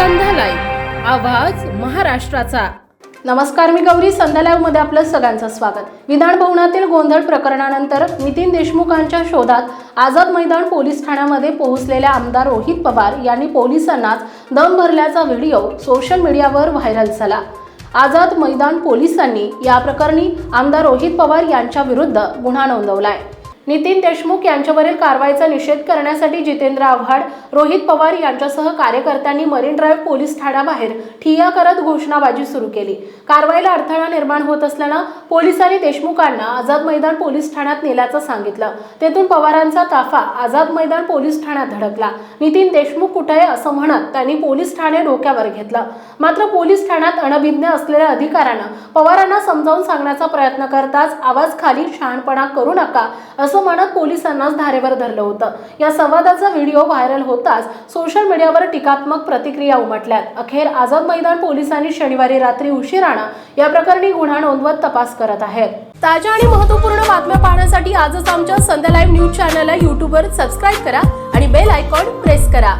आवाज महाराष्ट्राचा. नमस्कार मी गौरी. संध्या मध्ये आपलं सगळ्यांचं स्वागत. विधान भवनातील गोंधळ प्रकरणानंतर नितीन देशमुखांच्या शोधात आझाद मैदान पोलीस ठाण्यामध्ये पोहोचलेल्या आमदार रोहित पवार यांनी पोलिसांनाच दम भरल्याचा व्हिडिओ सोशल मीडियावर व्हायरल झाला. आझाद मैदान पोलिसांनी या प्रकरणी आमदार रोहित पवार यांच्या विरुद्ध गुन्हा नोंदवलाय. नितीन देशमुख यांच्यावरील कारवाईचा निषेध करण्यासाठी जितेंद्र आव्हाड रोहित पवार यांच्यासह कार्यकर्त्यांनी मरीन ड्राईव्ह पोलीस ठाण्याबाहेर ठिय्या करत घोषणाबाजी सुरू केली. कारवाईला अडथळा निर्माण होत असल्यानं पोलिसांनी देशमुखांना आझाद मैदान पोलीस ठाण्यात नेल्याचं सांगितलं. तेथून पवारांचा ताफा आझाद मैदान पोलीस ठाण्यात धडकला. नितीन देशमुख कुठे आहे असं म्हणत त्यांनी पोलीस ठाणे डोक्यावर घेतलं. मात्र पोलीस ठाण्यात अनभिज्ञ असलेल्या अधिकाऱ्यानं पवारांना समजावून सांगण्याचा प्रयत्न करताच आवाज खाली शहाणपणा करू नका असं म्हणत पोलिसांनाच धारेवर धरलं होतं. या संवादाचा व्हिडिओ व्हायरल होताच सोशल मीडियावर टीकात्मक प्रतिक्रिया उमटल्यात. अखेर आझाद मैदान पोलिसांनी शनिवारी रात्री उशिरानं या प्रकरणी गुन्हा नोंदवत तपास करत आहेत. ताज्या आणि महत्त्वपूर्ण बातम्या पाहण्यासाठी आजच आमच्या संध्या लाईव्ह न्यूज चॅनलला यूट्यूबवर सबस्क्राईब करा आणि बेल आयकॉन प्रेस करा.